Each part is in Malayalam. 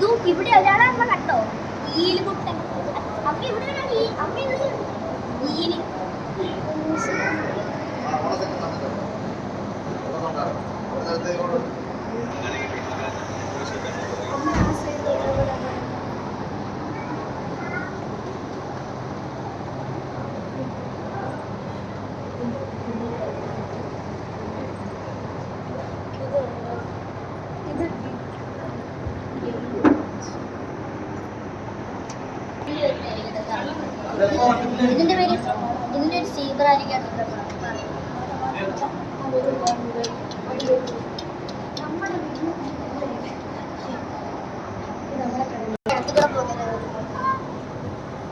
ദൂ, ഇവിടെ ഒരാളെ അമ്മ കണ്ടോ ഈൽ കുട്ടൻ അമ്മ ഇവിടെ ഒരാൾ ഈ അമ്മ ഇവിടെ ഈൽ അമ്മ ആ സൈഡ് ഇവിടെ ഇത് ഇതിന്റെ പേര് ഇതിന്റെ ഒരു സീബ്ര ആയിരിക്കും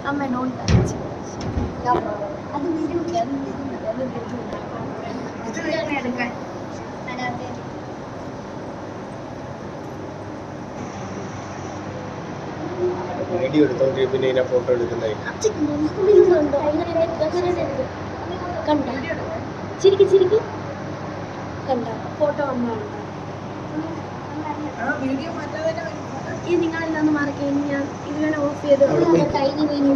അമ്മ നോൺ ടച്ച്. അത് വരൂല അത് വരൂല അത് വരൂല ഇത് എടുക്കാൻ വീഡിയോ എടുത്തോണ്ട് പിന്നെ ഇതിനെ ഫോട്ടോ എടുക്കുന്നതായി. കണ്ട? ചിരിക്കി ചിരിക്കി. കണ്ട? ഫോട്ടോ കഴിഞ്ഞ് ഞാൻ ഓഫ് ചെയ്ത്. കഴിഞ്ഞ്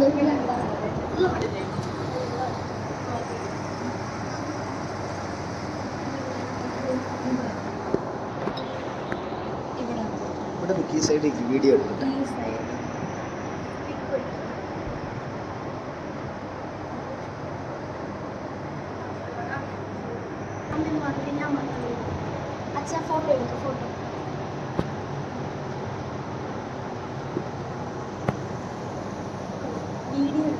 ഇവിടെ ഈ സൈഡിലേക്ക് വീഡിയോ എടുക്കട്ടെ अच्छा फोटो इनका फोटो वीडियो